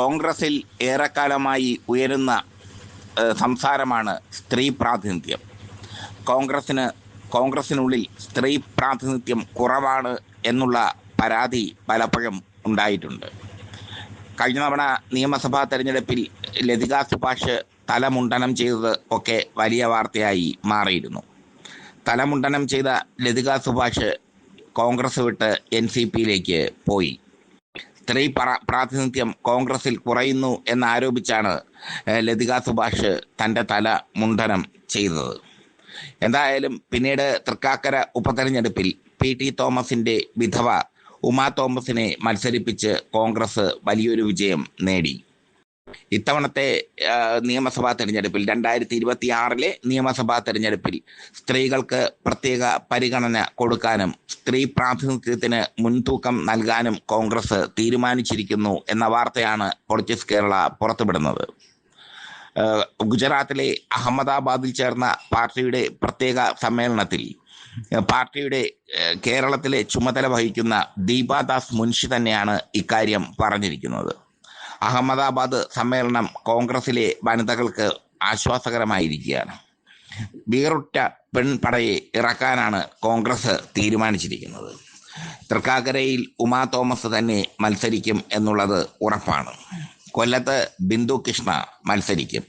കോൺഗ്രസിൽ ഏറെക്കാലമായി ഉയരുന്ന സംസാരമാണ് സ്ത്രീ പ്രാതിനിധ്യം. കോൺഗ്രസ്സിന് കോൺഗ്രസ്സിനുള്ളിൽ സ്ത്രീ പ്രാതിനിധ്യം കുറവാണ് എന്നുള്ള പരാതി പലപ്പോഴും ഉണ്ടായിട്ടുണ്ട്. കഴിഞ്ഞ തവണ നിയമസഭാ തെരഞ്ഞെടുപ്പിൽ ലതിക സുഭാഷ് തലമുണ്ടനം ചെയ്തത് ഒക്കെ വലിയ വാർത്തയായി മാറിയിരുന്നു. തലമുണ്ടനം ചെയ്ത ലതിക സുഭാഷ് കോൺഗ്രസ് വിട്ട് എൻ സി പിയിലേക്ക് പോയി. സ്ത്രീ പ്ര- പ്രാതിനിധ്യം കോൺഗ്രസിൽ കുറയുന്നു എന്നാരോപിച്ചാണ് ലതിക സുഭാഷ് തന്റെ തല മുണ്ഡനം ചെയ്തത്. എന്തായാലും പിന്നീട് തൃക്കാക്കര ഉപതെരഞ്ഞെടുപ്പിൽ പി ടി തോമസിന്റെ വിധവ ഉമാ തോമസിനെ മത്സരിപ്പിച്ച് കോൺഗ്രസ് വലിയൊരു വിജയം നേടി. ഇത്തവണത്തെ നിയമസഭാ തെരഞ്ഞെടുപ്പിൽ രണ്ടായിരത്തി ഇരുപത്തി ആറിലെ നിയമസഭാ തെരഞ്ഞെടുപ്പിൽ സ്ത്രീകൾക്ക് പ്രത്യേക പരിഗണന കൊടുക്കാനും സ്ത്രീ പ്രാതിനിധ്യത്തിന് മുൻതൂക്കം നൽകാനും കോൺഗ്രസ് തീരുമാനിച്ചിരിക്കുന്നു എന്ന വാർത്തയാണ് പൊളിറ്റിക്സ് കേരള പുറത്തുവിടുന്നത്. ഗുജറാത്തിലെ അഹമ്മദാബാദിൽ ചേർന്ന പാർട്ടിയുടെ പ്രത്യേക സമ്മേളനത്തിൽ പാർട്ടിയുടെ കേരളത്തിലെ ചുമതല വഹിക്കുന്ന ദീപാദാസ് മുൻഷി തന്നെയാണ് ഇക്കാര്യം പറഞ്ഞിരിക്കുന്നത്. അഹമ്മദാബാദ് സമ്മേളനം കോൺഗ്രസിലെ വനിതകൾക്ക് ആശ്വാസകരമായിരിക്കുകയാണ്. വീറുറ്റ പെൺപടയെ ഇറക്കാനാണ് കോൺഗ്രസ് തീരുമാനിച്ചിരിക്കുന്നത്. തൃക്കാക്കരയിൽ ഉമാ തോമസ് തന്നെ മത്സരിക്കും എന്നുള്ളത് ഉറപ്പാണ്. കൊല്ലത്ത് ബിന്ദു കൃഷ്ണ മത്സരിക്കും.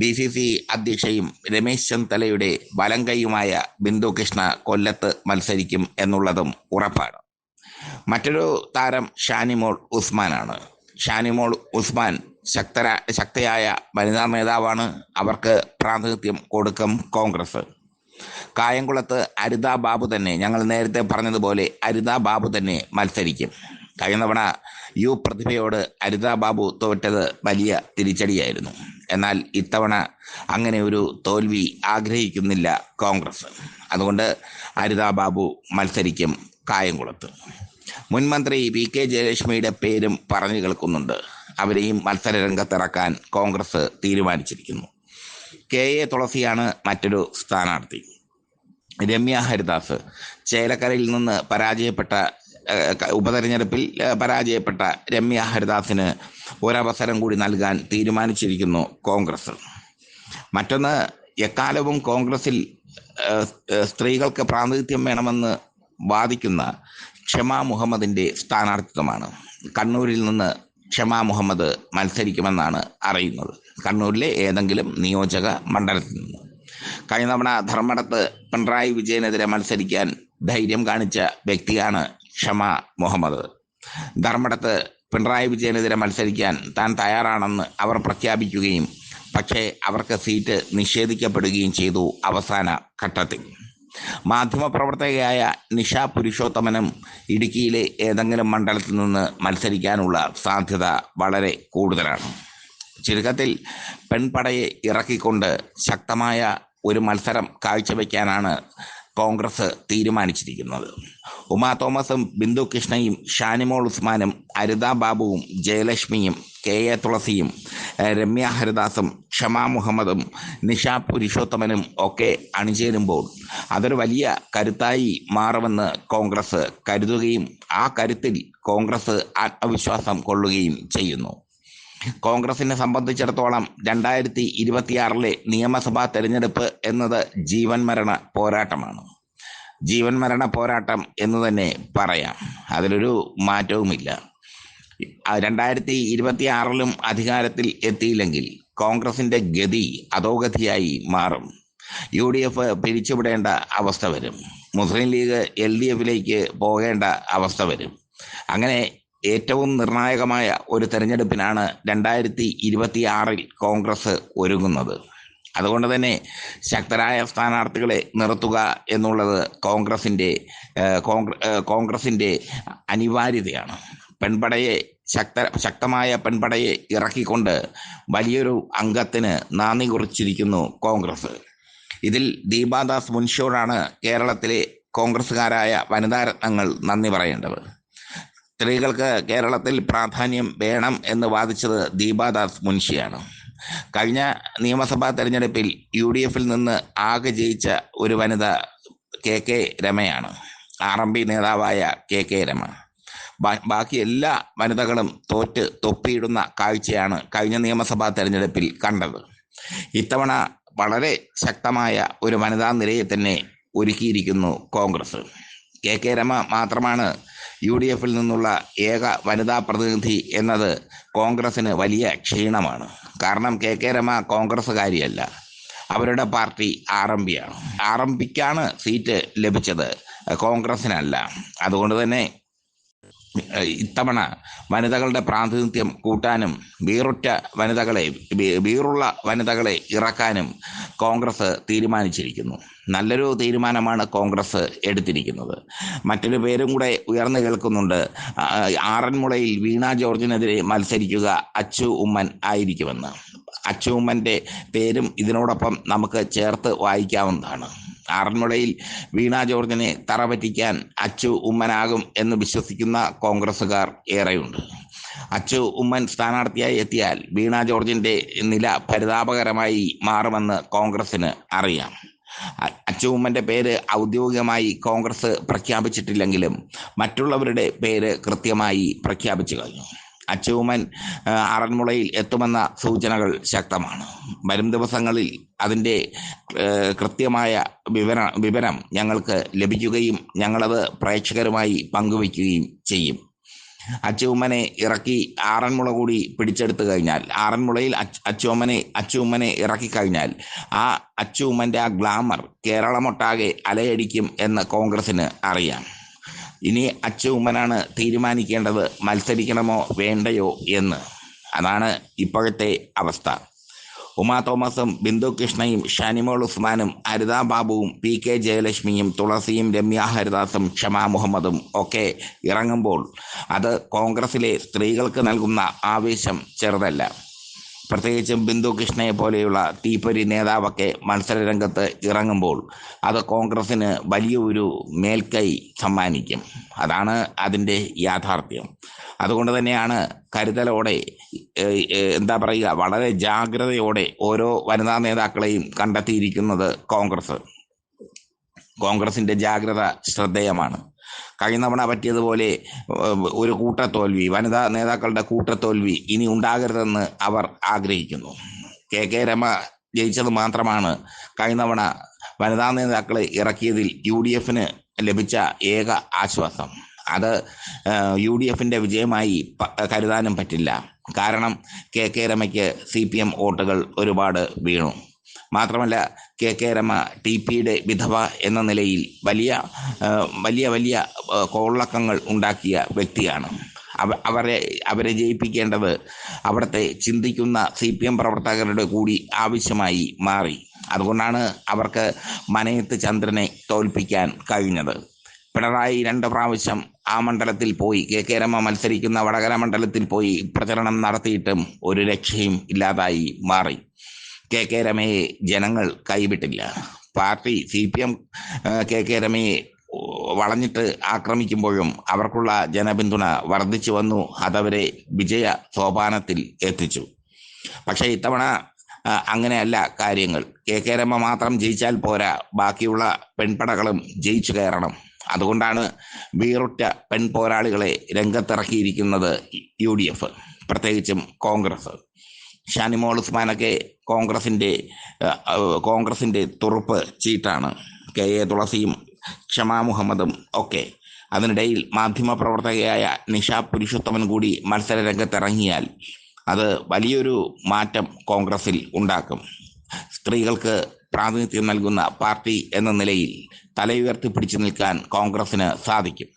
ഡി സി സി അധ്യക്ഷയും രമേശ് ചെന്നിത്തലയുടെ വലങ്കയുമായ ബിന്ദു കൃഷ്ണ കൊല്ലത്ത് മത്സരിക്കും എന്നുള്ളതും ഉറപ്പാണ്. മറ്റൊരു താരം ഷാനിമോൾ ഉസ്മാനാണ്. ഷാനിമോൾ ഉസ്മാൻ ശക്തര ശക്തയായ വനിതാ നേതാവാണ് അവർക്ക് പ്രാതിനിധ്യം കൊടുക്കും കോൺഗ്രസ്. കായംകുളത്ത് അരിത ബാബു തന്നെ ഞങ്ങൾ നേരത്തെ പറഞ്ഞതുപോലെ അരിത ബാബു തന്നെ മത്സരിക്കും. കഴിഞ്ഞ തവണ യു പ്രതിഭയോട് അരിത ബാബു തോറ്റത് വലിയ തിരിച്ചടിയായിരുന്നു. എന്നാൽ ഇത്തവണ അങ്ങനെ ഒരു തോൽവി ആഗ്രഹിക്കുന്നില്ല കോൺഗ്രസ്. അതുകൊണ്ട് അരിത ബാബു മത്സരിക്കും കായംകുളത്ത്. മുൻ മന്ത്രി വി കെ ജയലക്ഷ്മിയുടെ പേരും പറഞ്ഞു കേൾക്കുന്നുണ്ട്. അവരെയും മത്സര രംഗത്തിറക്കാൻ കോൺഗ്രസ് തീരുമാനിച്ചിരിക്കുന്നു. കെ എ തുളസിയാണ് മറ്റൊരു സ്ഥാനാർത്ഥി. രമ്യ ഹരിദാസ് ചേലക്കരയിൽ നിന്ന് പരാജയപ്പെട്ട ഉപതെരഞ്ഞെടുപ്പിൽ പരാജയപ്പെട്ട രമ്യ ഹരിദാസിന് ഒരവസരം കൂടി നൽകാൻ തീരുമാനിച്ചിരിക്കുന്നു കോൺഗ്രസ്. മറ്റൊന്ന് എക്കാലവും കോൺഗ്രസിൽ സ്ത്രീകൾക്ക് പ്രാതിനിധ്യം വേണമെന്ന് വാദിക്കുന്ന ക്ഷമ മുഹമ്മദിന്റെ സ്ഥാനാർത്ഥിത്വമാണ്. കണ്ണൂരിൽ നിന്ന് ക്ഷമ മുഹമ്മദ് മത്സരിക്കുമെന്നാണ് അറിയുന്നത്. കണ്ണൂരിലെ ഏതെങ്കിലും നിയോജക മണ്ഡലത്തിൽ നിന്ന്. കഴിഞ്ഞ തവണ ധർമ്മടത്ത് പിണറായി വിജയനെതിരെ മത്സരിക്കാൻ ധൈര്യം കാണിച്ച വ്യക്തിയാണ് ക്ഷമ മുഹമ്മദ്. ധർമ്മടത്ത് പിണറായി വിജയനെതിരെ മത്സരിക്കാൻ താൻ തയ്യാറാണെന്ന് അവർ പ്രഖ്യാപിക്കുകയും പക്ഷേ അവർക്ക് സീറ്റ് നിഷേധിക്കപ്പെടുകയും ചെയ്തു അവസാന ഘട്ടത്തിൽ. മാധ്യമപ്രവർത്തകയായ നിഷ പുരുഷോത്തമനും ഇടുക്കിയിലെ ഏതെങ്കിലും മണ്ഡലത്തിൽ നിന്ന് മത്സരിക്കാനുള്ള സാധ്യത വളരെ കൂടുതലാണ്. ചുരുക്കത്തിൽ പെൺപടയെ ഇറക്കിക്കൊണ്ട് ശക്തമായ ഒരു മത്സരം കാഴ്ചവെക്കാനാണ് കോൺഗ്രസ് തീരുമാനിച്ചിരിക്കുന്നത്. ഉമാ തോമസും ബിന്ദു കൃഷ്ണയും ഷാനിമോൾ ഉസ്മാനും അരിത ബാബുവും ജയലക്ഷ്മിയും കെ എ തുളസിയും രമ്യ ഹരിദാസും ക്ഷമ മുഹമ്മദും നിഷ പുരുഷോത്തമനും ഒക്കെ അണിചേരുമ്പോൾ അതൊരു വലിയ കരുത്തായി മാറുമെന്ന് കോൺഗ്രസ് കരുതുകയും ആ കരുത്തിൽ കോൺഗ്രസ് ആത്മവിശ്വാസം കൊള്ളുകയും ചെയ്യുന്നു. കോൺഗ്രസിനെ സംബന്ധിച്ചിടത്തോളം രണ്ടായിരത്തി ഇരുപത്തിയാറിലെ നിയമസഭാ തെരഞ്ഞെടുപ്പ് എന്നത് ജീവൻ മരണ പോരാട്ടമാണ്. ജീവൻ മരണ പോരാട്ടം എന്ന് തന്നെ പറയാം. അതിലൊരു മാറ്റവുമില്ല. രണ്ടായിരത്തി ഇരുപത്തി ആറിലും അധികാരത്തിൽ എത്തിയില്ലെങ്കിൽ കോൺഗ്രസിന്റെ ഗതി അധോഗതിയായി മാറും. യു ഡി എഫ് പിരിച്ചുവിടേണ്ട അവസ്ഥ വരും. മുസ്ലിം ലീഗ് എൽ ഡി എഫിലേക്ക് പോകേണ്ട അവസ്ഥ വരും. അങ്ങനെ ഏറ്റവും നിർണായകമായ ഒരു തെരഞ്ഞെടുപ്പിനാണ് രണ്ടായിരത്തി ഇരുപത്തിയാറിൽ കോൺഗ്രസ് ഒരുങ്ങുന്നത്. അതുകൊണ്ട് തന്നെ ശക്തരായ സ്ഥാനാർത്ഥികളെ നിർത്തുക എന്നുള്ളത് കോൺഗ്രസിന്റെ കോൺഗ്രസിന്റെ അനിവാര്യതയാണ്. പെൺപടയെ ശക്ത ശക്തമായ പെൺപടയെ ഇറക്കിക്കൊണ്ട് വലിയൊരു അംഗത്തിന് നാന്ദി കുറിച്ചിരിക്കുന്നു കോൺഗ്രസ്. ഇതിൽ ദീപാദാസ് മുൻഷോടാണ് കേരളത്തിലെ കോൺഗ്രസ്സുകാരായ വനിതാരത്നങ്ങൾ നന്ദി പറയേണ്ടത്. സ്ത്രീകൾക്ക് കേരളത്തിൽ പ്രാധാന്യം വേണം എന്ന് വാദിച്ചത് ദീപാദാസ് മുൻഷിയാണ്. കഴിഞ്ഞ നിയമസഭാ തെരഞ്ഞെടുപ്പിൽ യു ഡി എഫിൽ നിന്ന് ആകെ ജയിച്ച ഒരു വനിത കെ കെ രമയാണ്. ആർ എം പി നേതാവായ കെ കെ രമ. ബാക്കി എല്ലാ വനിതകളും തോറ്റ് തൊപ്പിയിടുന്ന കാഴ്ചയാണ് കഴിഞ്ഞ നിയമസഭാ തെരഞ്ഞെടുപ്പിൽ കണ്ടത്. ഇത്തവണ വളരെ ശക്തമായ ഒരു വനിതാ നിരയെ തന്നെ ഒരുക്കിയിരിക്കുന്നു കോൺഗ്രസ്. കെ കെ രമ മാത്രമാണ് യു ഡി എഫിൽ നിന്നുള്ള ഏക വനിതാ പ്രതിനിധി എന്നത് കോൺഗ്രസിന് വലിയ ക്ഷീണമാണ്. കാരണം കെ കെ രമ കോൺഗ്രസ്സുകാരിയല്ല. അവരുടെ പാർട്ടി ആർ എം ആണ്. ആർ എം പിക്കാണ് സീറ്റ് ലഭിച്ചത് കോൺഗ്രസിനല്ല അതുകൊണ്ട് തന്നെ ഇത്തവണ വനിതകളുടെ പ്രാതിനിധ്യം കൂട്ടാനും വീറുറ്റ വനിതകളെ വീറുള്ള വനിതകളെ ഇറക്കാനും കോൺഗ്രസ് തീരുമാനിച്ചിരിക്കുന്നു. നല്ലൊരു തീരുമാനമാണ് കോൺഗ്രസ് എടുത്തിരിക്കുന്നത്. മറ്റൊരു പേരും കൂടെ ഉയർന്നു കേൾക്കുന്നുണ്ട്. ആറന്മുളയിൽ വീണ ജോർജിനെതിരെ മത്സരിക്കുക അച്ചു ഉമ്മൻ ആയിരിക്കുമെന്ന്. അച്ചു ഉമ്മന്റെ പേരും ഇതിനോടൊപ്പം നമുക്ക് ചേർത്ത് വായിക്കാവുന്നതാണ്. ആറന്മുളയിൽ വീണ ജോർജിനെ തറ പറ്റിക്കാൻ അച്ചു ഉമ്മനാകും എന്ന് വിശ്വസിക്കുന്ന കോൺഗ്രസുകാർ ഏറെയുണ്ട്. അച്ചു ഉമ്മൻ സ്ഥാനാർത്ഥിയായി എത്തിയാൽ വീണ ജോർജിന്റെ നില പരിതാപകരമായി മാറുമെന്ന് കോൺഗ്രസിന് അറിയാം. അച്ചു ഉമ്മന്റെ പേര് ഔദ്യോഗികമായി കോൺഗ്രസ് പ്രഖ്യാപിച്ചിട്ടില്ലെങ്കിലും മറ്റുള്ളവരുടെ പേര് കൃത്യമായി പ്രഖ്യാപിച്ചു കഴിഞ്ഞു. അച്ചുമ്മൻ ആ, ആറന്മുളയിൽ എത്തുമെന്ന സൂചനകൾ ശക്തമാണ്. വരും ദിവസങ്ങളിൽ അതിന്റെ കൃത്യമായ വിവര വിവരം ഞങ്ങൾക്ക് ലഭിക്കുകയും ഞങ്ങളത് പ്രേക്ഷകരുമായി പങ്കുവയ്ക്കുകയും ചെയ്യും. അച്ചുമ്മനെ ഇറക്കി ആറന്മുള കൂടി പിടിച്ചെടുത്തു കഴിഞ്ഞാൽ ആറന്മുളയിൽ അച്ച് അച്ചുമ്മനെ അച്ചുമ്മനെ ഇറക്കി കഴിഞ്ഞാൽ ആ അച്ചുമ്മന്റെ ആ ഗ്ലാമർ കേരളമൊട്ടാകെ അലയടിക്കും എന്ന് കോൺഗ്രസിന് അറിയാം. ഇനി അച്ചുമ്മനാണ് തീരുമാനിക്കേണ്ടത് മത്സരിക്കണമോ വേണ്ടയോ എന്ന്. അതാണ് ഇപ്പോഴത്തെ അവസ്ഥ. ഉമാ തോമസും ബിന്ദു കൃഷ്ണയും ഷാനിമോൾ ഉസ്മാനും ഹരിത ബാബുവും പി കെ ജയലക്ഷ്മിയും തുളസിയും രമ്യ ഹരിദാസും ക്ഷമാ മുഹമ്മദും ഒക്കെ ഇറങ്ങുമ്പോൾ അത് കോൺഗ്രസിലെ സ്ത്രീകൾക്ക് നൽകുന്ന ആവേശം ചെറുതല്ല. പ്രത്യേകിച്ചും ബിന്ദു കൃഷ്ണയെ പോലെയുള്ള തീപ്പൊരി നേതാവൊക്കെ മത്സരരംഗത്ത് ഇറങ്ങുമ്പോൾ അത് കോൺഗ്രസിന് വലിയൊരു മേൽക്കൈ സമ്മാനിക്കും. അതാണ് അതിന്റെ യാഥാർത്ഥ്യം. അതുകൊണ്ട് തന്നെയാണ് കരുതലോടെ എന്താ പറയുക വളരെ ജാഗ്രതയോടെ ഓരോ വനിതാ നേതാക്കളെയും കണ്ടെത്തിയിരിക്കുന്നത് കോൺഗ്രസ്. കോൺഗ്രസിന്റെ ജാഗ്രത ശ്രദ്ധേയമാണ്. കഴിഞ്ഞ തവണ പറ്റിയതുപോലെ ഒരു കൂട്ടത്തോൽവി വനിതാ നേതാക്കളുടെ കൂട്ടത്തോൽവി ഇനി ഉണ്ടാകരുതെന്ന് അവർ ആഗ്രഹിക്കുന്നു. കെ കെ രമ ജയിച്ചത് മാത്രമാണ് കഴിഞ്ഞ തവണ വനിതാ നേതാക്കളെ ഇറക്കിയതിൽ യു ഡി എഫിന് ലഭിച്ച ഏക ആശ്വാസം. അത് യു ഡി എഫിന്റെ വിജയമായി കരുതാനും പറ്റില്ല. കാരണം കെ കെ രമയ്ക്ക് സി പി എം വോട്ടുകൾ ഒരുപാട് വീണു. മാത്രമല്ല കെ കെ രമ ടി പിയുടെ വിധവ എന്ന നിലയിൽ വലിയ വലിയ വലിയ കോളക്കങ്ങൾ ഉണ്ടാക്കിയ വ്യക്തിയാണ്. അവരെ അവരെ ജയിപ്പിക്കേണ്ടത് അവിടുത്തെ ചിന്തിക്കുന്ന സി പി എം പ്രവർത്തകരുടെ കൂടി ആവശ്യമായി മാറി. അതുകൊണ്ടാണ് അവർക്ക് മനയത്ത് ചന്ദ്രനെ തോൽപ്പിക്കാൻ കഴിഞ്ഞത്. പിണറായി രണ്ട് പ്രാവശ്യം ആ മണ്ഡലത്തിൽ പോയി. കെ കെ രമ മത്സരിക്കുന്ന വടകര മണ്ഡലത്തിൽ പോയി പ്രചരണം നടത്തിയിട്ടും ഒരു രക്ഷയും ഇല്ലാതായി മാറി. കെ കെ രമയെ ജനങ്ങൾ കൈവിട്ടില്ല. Party C P M K K രമയെ വളഞ്ഞിട്ട് ആക്രമിക്കുമ്പോഴും അവർക്കുള്ള ജനപിന്തുണ വർദ്ധിച്ചു വന്നു. അതവരെ വിജയ സോപാനത്തിൽ എത്തിച്ചു. പക്ഷേ ഇത്തവണ അങ്ങനെയല്ല കാര്യങ്ങൾ. കെ കെ രമ മാത്രം ജയിച്ചാൽ പോരാ. ബാക്കിയുള്ള പെൺപടകളും ജയിച്ചു കയറണം. അതുകൊണ്ടാണ് വീറുറ്റ പെൺ പോരാളികളെ രംഗത്തിറക്കിയിരിക്കുന്നത് യു ഡി എഫ്. പ്രത്യേകിച്ചും കോൺഗ്രസ്. ഷാനിമോൾ ഉസ്മാനൊക്കെ കോൺഗ്രസിന്റെ കോൺഗ്രസിന്റെ തുറുപ്പ് ചീട്ടാണ്. കെ എ തുളസിയും ക്ഷമാ മുഹമ്മദും ഒക്കെ. അതിനിടയിൽ മാധ്യമപ്രവർത്തകയായ നിഷ പുരുഷോത്തമൻ കൂടി മത്സര രംഗത്തിറങ്ങിയാൽ അത് വലിയൊരു മാറ്റം കോൺഗ്രസിൽ ഉണ്ടാക്കും. സ്ത്രീകൾക്ക് പ്രാതിനിധ്യം നൽകുന്ന പാർട്ടി എന്ന നിലയിൽ തലയുയർത്തി പിടിച്ചു നിൽക്കാൻ കോൺഗ്രസിന് സാധിക്കും.